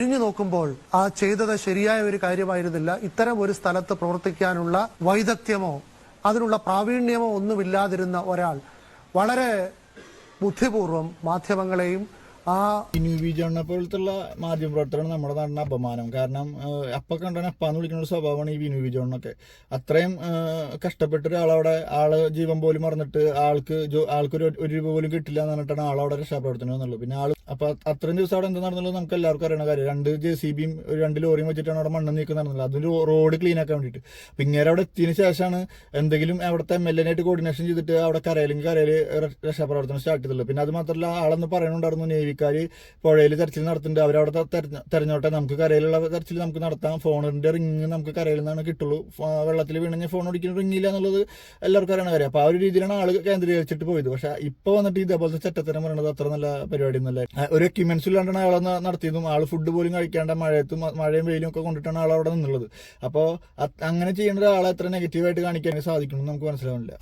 തിരിഞ്ഞു നോക്കുമ്പോൾ ആ ചെയ്തത് ശരിയായ ഒരു കാര്യമായിരുന്നില്ല. ഇത്തരം ഒരു സ്ഥലത്ത് പ്രവർത്തിക്കാനുള്ള വൈദഗ്ധ്യമോ അതിനുള്ള പ്രാവീണ്യമോ ഒന്നുമില്ലാതിരുന്ന ഒരാൾ വളരെ ബുദ്ധിപൂർവം മാധ്യമങ്ങളെയും ആ ഇനി വിജയണ്ണ പോലത്തുള്ള മാധ്യമപ്രവർത്തകരാണ് നമ്മുടെ നാടിന് അപമാനം. കാരണം അപ്പൊ കണ്ടാണ് അപ്പാന്ന് വിളിക്കുന്ന ഒരു സ്വഭാവമാണ് ഈ വിനു വിജയണ്ണൊക്കെ അത്രയും കഷ്ടപ്പെട്ട ഒരാളവിടെ ആൾ ജീവൻ പോലും മറന്നിട്ട് ആൾക്ക് ആൾക്ക് ആൾക്കൊരു ഒരു രൂപ പോലും കിട്ടില്ല എന്ന് പറഞ്ഞിട്ടാണ് ആളവിടെ രക്ഷാപ്രവർത്തനം എന്നുള്ളത്. പിന്നെ ആൾ അപ്പൊ അത്രയും ദിവസം അവിടെ എന്താ നടന്നുള്ളത് നമുക്ക് എല്ലാവർക്കും അറിയണ കാര്യം രണ്ട് ജെ സി ബിയും രണ്ട് ലോറിയും വെച്ചിട്ടാണ് അവിടെ മണ്ണ് നീക്കം നടന്നത്. അതിന് റോഡ് ക്ലീൻ ആക്കാൻ വേണ്ടിയിട്ട്. പിന്നെ അവിടെ എത്തിയതിനു ശേഷമാണ് എന്തെങ്കിലും അവിടുത്തെ എം എൽ എനായിട്ട് കോർഡിനേഷൻ ചെയ്തിട്ട് അവിടെ കരയിലെങ്കിൽ കരയിൽ രക്ഷാപ്രവർത്തനം സ്റ്റാർട്ട് ചെയ്തുള്ളൂ പിന്നെ അത് മാത്രമല്ല ആളെന്ന് പറയുന്നുണ്ടായിരുന്നു നേവിക്കാര് പുഴയിൽ തെരച്ചിൽ നടത്തുന്നുണ്ട് അവരവിടെ തെരഞ്ഞോട്ടെ. നമുക്ക് കരയിലുള്ള തെരച്ചിൽ നമുക്ക് നടത്താം. ഫോണിന്റെ റിങ് നമുക്ക് കരയിൽ നിന്നാണ് കിട്ടുള്ളൂ. വെള്ളത്തിൽ വീണെങ്കിൽ ഫോൺ ഒടിക്കുന്ന റിങ് ഇല്ല എന്നുള്ളത് എല്ലാവർക്കും അറിയണ കാര്യം. അപ്പോൾ ആ ഒരു രീതിയിലാണ് ആൾ കേന്ദ്രീകരിച്ചിട്ട് പോയത്. പക്ഷേ ഇപ്പോൾ വന്നിട്ട് ഇതേപോലത്തെ ചെറ്റത്തരം പറയുന്നത് അത്ര നല്ല പരിപാടി ആ, ഒരു എക്യുപ്മെൻസ് ഇല്ലാണ്ടാണ് ന- നടത്തിയതും ആൾ ഫുഡ് പോലും കഴിക്കാണ്ട് മഴയത്തും മഴയും വെയിലും ഒക്കെ കൊണ്ടിട്ടാണ് ആൾ അവിടെ നിന്നുള്ളത്. അപ്പോൾ അങ്ങനെ ചെയ്യുന്ന ഒരാളെ എത്ര നെഗറ്റീവായിട്ട് കാണിക്കാൻ സാധിക്കണം നമുക്ക് മനസ്സിലാവുന്നില്ല.